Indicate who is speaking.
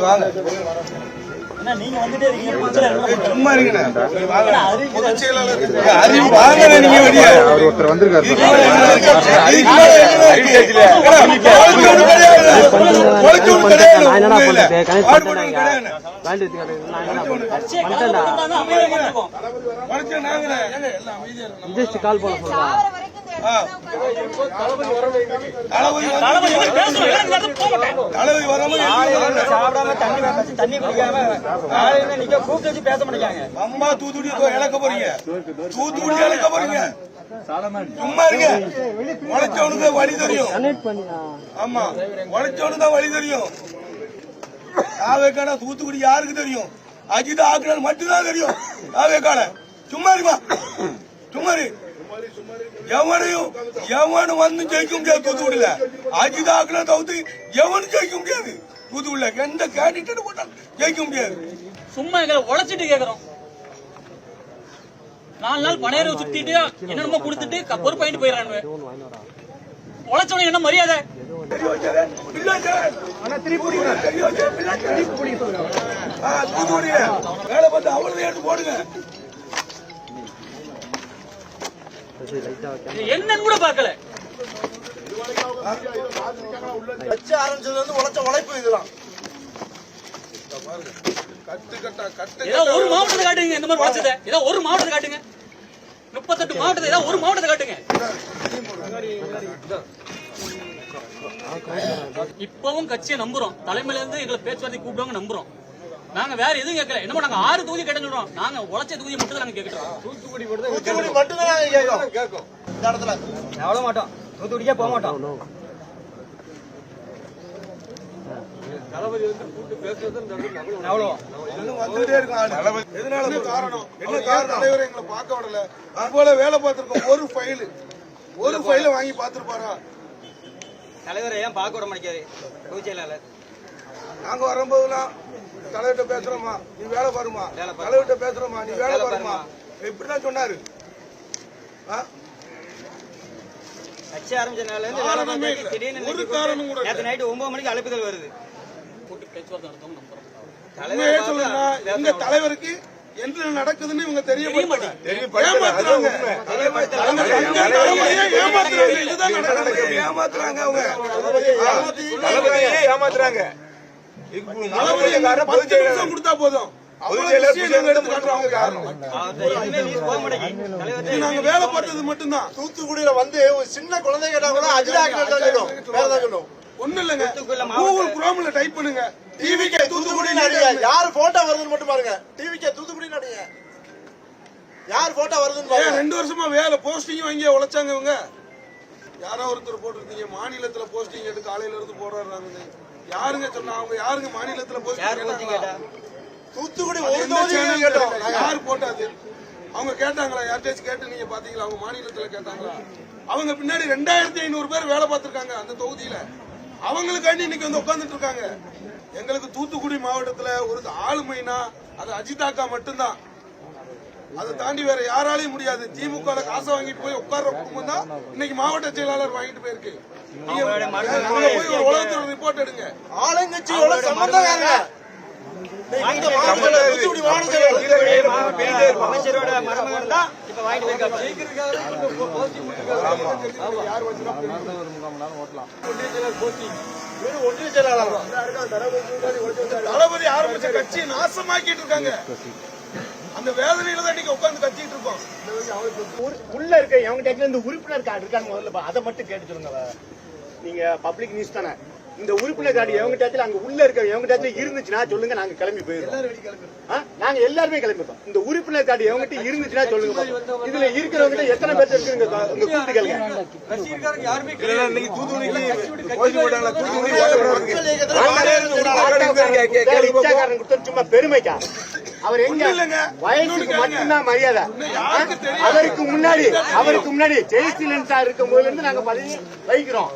Speaker 1: வாங்க.
Speaker 2: நீங்க?
Speaker 1: சும்மா வாங்க. வெளியே.
Speaker 3: அவர் ஒருத்தர் வந்திருக்காரு.
Speaker 4: கால் பண்ண சொல்றா
Speaker 1: தளபதி வராம
Speaker 2: சாப்பிடாம தண்ணி தண்ணி குடிக்காம காலையில நிக்க கூப்பிட்டு வச்சு பேச மாட்டேங்காங்க
Speaker 1: அம்மா தூத்துக்குடி இழக்க போறீங்க. தூத்துக்குடி இழக்க போறீங்க. சும்மா இருங்க. உழைச்சவனுக்கு வழி தெரியும். ஆமா. உழைச்சவனுக்கு தான் வழி தெரியும். ஆவேக்கான தூத்துக்குடி யாருக்கு தெரியும்? அஜித் ஆக்குறது மட்டும்தான் தெரியும். ஆவேக்கான சும்மா இருமா. சும்மா இரு எவனையும் எவனும் வந்து ஜெயிக்க முடியாது தூத்துக்குடியில அஜித் ஆக்குன தவிர்த்து எவனும் ஜெயிக்க முடியாது தூத்துக்குடியில எந்த கேண்டிடேட் போட்டாலும் ஜெயிக்க முடியாது.
Speaker 2: சும்மா எங்களை உழைச்சிட்டு கேக்குறோம். நாலு நாள் பணையரை சுத்திட்டு என்னென்னமோ கொடுத்துட்டு க- பொறுப்பு வாங்கிட்டு போயிடறானுங்க. உழைச்சவனுக்கு என்ன மரியாதை?
Speaker 1: வேலை பார்த்து அவ்வளவு எடுத்து போடுங்க.
Speaker 2: என்னன்னு கூட பார்க்கல.
Speaker 5: கட்சி ஆரம்பிச்சதுல இருந்து உழைச்ச உழைப்பு இதெல்லாம்
Speaker 2: ஒரு மாவட்டத்தை காட்டுங்க இந்த மாதிரி உழைச்சத. ஏதோ ஒரு மாவட்டத்தை காட்டுங்க. முப்பத்தெட்டு மாவட்டத்தை ஏதோ ஒரு மாவட்டத்தை காட்டுங்க. இப்பவும் கட்சியை நம்புறோம். தலைமையில இருந்து எங்களை பேச்சுவார்த்தை கூப்பிடுவாங்க நம்புறோம். நாங்க வேற எதுவும் கேட்கல. என்னமோ நாங்க ஆறு தொகுதி கேட்டேன்னு சொல்றோம். நாங்க உழைச்ச தொகுதி மட்டும் தான் நாங்க கேட்கிறோம்.
Speaker 5: தூத்துக்குடி மட்டும்தான் நாங்க கேட்கும் இந்த இடத்துல.
Speaker 2: அவ்வளவு மாட்டோம். தூத்துக்குடிக்கே போக மாட்டோம்.
Speaker 1: இன்னும் வந்துட்டே இருக்கும் ஆளு. எதனால காரணம்? என்ன காரணம்? தலைவர் எங்களை பார்க்க விடல? அதுபோல வேலை பார்த்திருக்கோம். ஒரு ஃபைல் ஒரு ஃபைல வாங்கி பார்த்திருப்பாரா?
Speaker 2: தலைவரை ஏன் பார்க்க விட மாட்டேங்காரு பொதுச் செயலாளர்.
Speaker 1: நாங்க வரும்போதெல்லாம் தலைவர்கிட்ட பேசுறோமா நீ வேலை பாருமா தலைவர்கிட்ட பேசுறோமா நீ வேலை பாருமா இப்படிதான் சொன்னாரு?
Speaker 2: கட்சி.
Speaker 1: ஒரு காரணம் கூட.
Speaker 2: நேற்று நைட்டு ஒன்பது மணிக்கு அழைப்புதல் வருது.
Speaker 1: தலைவருக்கு என்ன நடக்குதுன்னு இவங்க தெரிய ஏமாத்துறாங்க. தலைவரையே ஏமாத்துறாங்க. இதுதான் நடக்குது. ஏமாத்துறாங்க அவங்க.
Speaker 3: ஏமாத்துறாங்க.
Speaker 1: கொடுத்தா போதும். நாங்க வேலை பார்த்தது மட்டும்தான்.
Speaker 5: தூத்துக்குடியில வந்து ஒரு சின்ன குழந்தை கேட்டா கூட சொல்லும்.
Speaker 1: ஒண்ணு இல்லங்க. கூகுள் குரோம்ல டைப் பண்ணுங்க.
Speaker 5: டிவிக்கே தூத்துக்குடி நடிகை. யாரு போட்டோ வருதுன்னு மட்டும் பாருங்க. டிவிக்கே தூத்துக்குடி நடிகை. யார் போட்டோ வருதுன்னு பாருங்க.
Speaker 1: ரெண்டு வருஷமா வேலை போஸ்டிங் வாங்கி உழைச்சாங்க இவங்க? யாரோ ஒருத்தர் போட்டிருந்தீங்க மாநிலத்துல போஸ்டிங் எடுத்து காலையில இருந்து போடுறாங்க யாருங்க சொன்னா? அவங்க யாருங்க மாநிலத்துல கேட்டா?
Speaker 5: தூத்துக்குடி ஒரு
Speaker 1: channel
Speaker 5: கேட்டோம்?
Speaker 1: யாரு போட்டாது? அவங்க கேட்டாங்களா? யார்கிட்டயாச்சும் கேட்டு நீங்க பாத்தீங்களா? அவங்க மாநிலத்துல கேட்டாங்களா? அவங்க பின்னாடி ரெண்டாயிரத்தி ஐநூறு பேர் வேலை பார்த்திருக்காங்க அந்த தொகுதியில. அவங்களுக்காண்டி இன்னைக்கு வந்து உட்கார்ந்துட்டு இருக்காங்க. எங்களுக்கு தூத்துக்குடி மாவட்டத்துல ஒரு ஆளுமைனா அது அஜிதாக்கா மட்டும்தான். அதை தாண்டி வேற யாராலையும் முடியாது. திமுக காசை வாங்கிட்டு போய் உட்கார்ற குடும்பம் தான் இன்னைக்கு மாவட்ட செயலாளர் வாங்கிட்டு போயிருக்கு. போய் ஒரு ரிப்போர்ட் எடுங்க.
Speaker 5: ஆளுங்கட்சியோட
Speaker 2: அமைச்சரோட மருமகன் தான் இப்ப வாங்கிட்டு போயிருக்காரு
Speaker 1: தளபதி ஆரம்பிச்ச கட்சியை நாசமாக்கிட்டு இருக்காங்க. அந்த வேதனையில தான் இன்னைக்கு உட்கார்ந்து கத்திட்டு இருக்கோம்
Speaker 6: உள்ள இருக்க எவங்கிட்ட இந்த உறுப்பினர் கார்டு இருக்கான்னு முதல்ல பா- அதை மட்டும் கேட்டு சொல்லுங்க நீங்க பப்ளிக் நியூஸ் தானே இந்த உறுப்பினர் கார்டு எவங்கிட்ட அங்க உள்ள இருக்க எவங்கிட்ட இருந்துச்சுன்னா சொல்லுங்க நாங்க கிளம்பி போயிருக்கோம் நாங்க எல்லாருமே கிளம்பிட்டோம் இந்த உறுப்பினர் கார்டு எவங்கிட்ட இருந்துச்சுன்னா சொல்லுங்க. இதுல இருக்கிறவங்க எத்தனை பேர் இருக்கு இங்க இங்க கூப்பிட்டு கேளுங்க
Speaker 3: இன்னைக்கு தூத்துக்குடிக்கு போஸ்ட் போட்டாங்களா தூத்துக்குடி ஓட்ட போடுறதுக்கு
Speaker 5: மக்கள் இயக்கத்துல மாநில செயலாளர்
Speaker 6: இச்சாக்காரன் கொடுத்தது சும்மா பெருமைக்கா அவர் எங்க. வயசுக்கு. மட்டும்தான் மரியாதை? அவருக்கு முன்னாடி அவருக்கு முன்னாடி ஜெயசீலன் சார் இருக்கும் போதுல இருந்து நாங்க வைக்கிறோம்